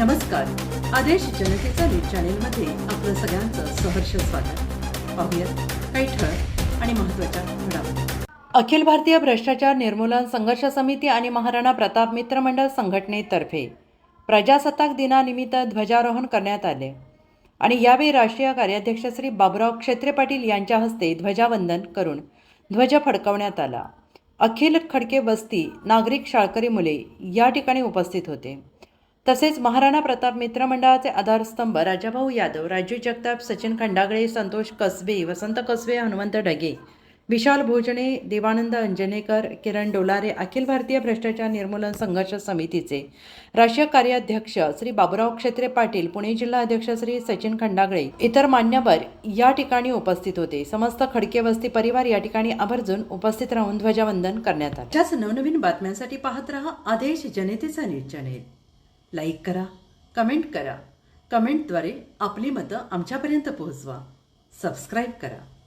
नमस्कार. आदेश जनतेचा न्यूज चॅनेलमध्ये आपलं सगळ्यांचं सहर्ष स्वागत. पाहूयात काही ठळक आणि महत्त्वाच्या घडामोडी. अखिल भारतीय भ्रष्टाचार निर्मूलन संघर्ष समिती आणि महाराणा प्रताप मित्र मंडळ संघटनेतर्फे प्रजासत्ताक दिनानिमित्त ध्वजारोहण करण्यात आले. आणि यावेळी राष्ट्रीय कार्याध्यक्ष श्री बाबुराव क्षेत्रे पाटील यांच्या हस्ते ध्वजावंदन करून ध्वज फडकवण्यात आला. अखिल खडके वस्ती नागरिक शाळकरी मुले या ठिकाणी उपस्थित होते. तसेच महाराणा प्रताप मित्र मंडळाचे आधारस्तंभ राजाभाऊ यादव राजू जगताप सचिन खंडागळे संतोष कसबे वसंत कसबे हनुमंत डगे विशाल भोजने देवानंद अंजनेकर किरण डोलारे अखिल भारतीय भ्रष्टाचार निर्मूलन संघर्ष समितीचे राष्ट्रीय कार्याध्यक्ष श्री बाबुराव क्षेत्रे पाटील पुणे जिल्हा अध्यक्ष श्री सचिन खंडागळे इतर मान्यवर या ठिकाणी उपस्थित होते. समस्त खडके वस्ती परिवार या ठिकाणी आवर्जून उपस्थित राहून ध्वजावंदन करण्यात आले. त्याच नवनवीन बातम्यांसाठी पाहत रहा आदेश जनतेचा न्यूज चॅनेल. लाईक करा कमेंट करा. कमेंटद्वारे आपली मतं आमच्यापर्यंत पोहोचवा. सबस्क्राईब करा.